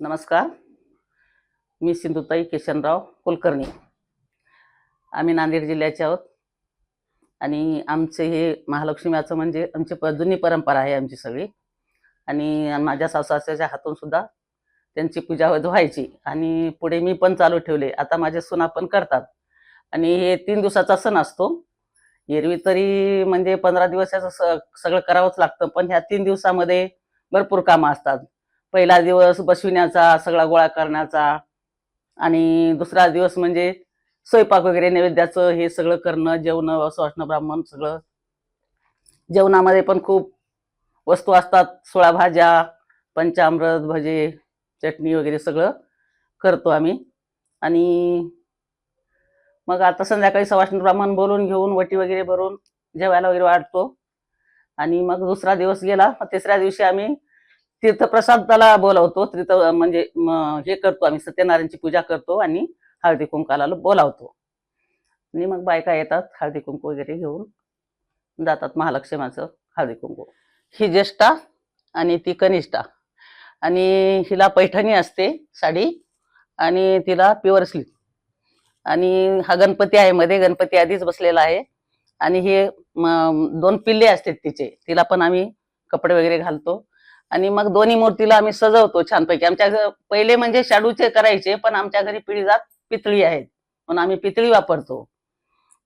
नमस्कार. मी सिंधुताई किशनराव कुलकर्णी. आम्ही नांदेड जिल्ह्याचे आहोत. आणि आमचे हे महालक्ष्मीचं म्हणजे आमची प जुनी परंपरा आहे आमची सगळी. आणि माझ्या सासूच्या हातून सुद्धा त्यांची पूजा व्हायची. आणि पुढे मी पण चालू ठेवले. आता माझे सुना पण करतात. आणि हे तीन दिवसाचा सण असतो. एरवी तरी म्हणजे पंधरा दिवस याचं स- सगळं करावंच लागतं. पण ह्या तीन दिवसामध्ये भरपूर कामं असतात. पहिला दिवस बसविण्याचा सगळा गोळा करण्याचा आणि दुसरा दिवस म्हणजे स्वयंपाक वगैरे नैवेद्याचं हे सगळं करणं जेवण वासनं ब्राह्मण सगळं. जेवणामध्ये पण खूप वस्तू असतात सोळा भाज्या पंचामृत भजे चटणी वगैरे सगळं करतो आम्ही. आणि मग आता संध्याकाळी सवाष्ण ब्राह्मण बोलून घेऊन वटी वगैरे भरून जेवायला वगैरे वाढतो. आणि मग दुसरा दिवस गेला तिसऱ्या दिवशी आम्ही तीर्थप्रसादाला बोलावतो तीर्थ म्हणजे हे करतो आम्ही सत्यनारायणची पूजा करतो आणि हळदी कुंकाला बोलावतो. आणि मग बायका येतात हळदी कुंकू वगैरे घेऊन जातात महालक्ष्मीचं हळदी कुंकू. ही ज्येष्ठा आणि ती कनिष्ठा. आणि हिला पैठणी असते साडी आणि तिला प्युअर स्लीप आणि हा गणपती आहे मध्ये गणपती आधीच बसलेला आहे. आणि हे म, दोन पिल्ले असतात तिचे. तिला पण आम्ही कपडे वगैरे घालतो. आणि मग दोन्ही मूर्तीला आम्ही सजवतो छानपैकी. आमच्या पहिले म्हणजे शाडूचे करायचे पण आमच्या घरी पिढी जात पितळी आहेत. म्हणून आम्ही पितळी वापरतो.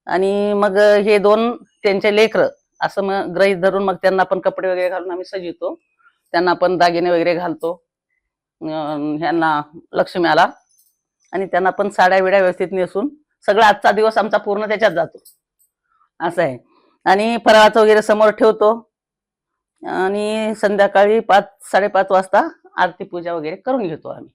आणि मग हे दोन त्यांचे लेकर असं मग ग्रहित धरून मग त्यांना पण कपडे वगैरे घालून आम्ही सजवतो. त्यांना पण दागिने वगैरे घालतो. ह्यांना ह्यांना लक्ष्म्याला आणि त्यांना पण साड्या बिड्या व्यवस्थित नेसून सगळा आजचा दिवस आमचा पूर्ण त्याच्यात जातो. असं आहे. आणि फराळाचं वगैरे समोर ठेवतो. आणि संध्याकाळी पाच साडेपाच वाजता आरती पूजा वगैरे करून घेतो आम्ही.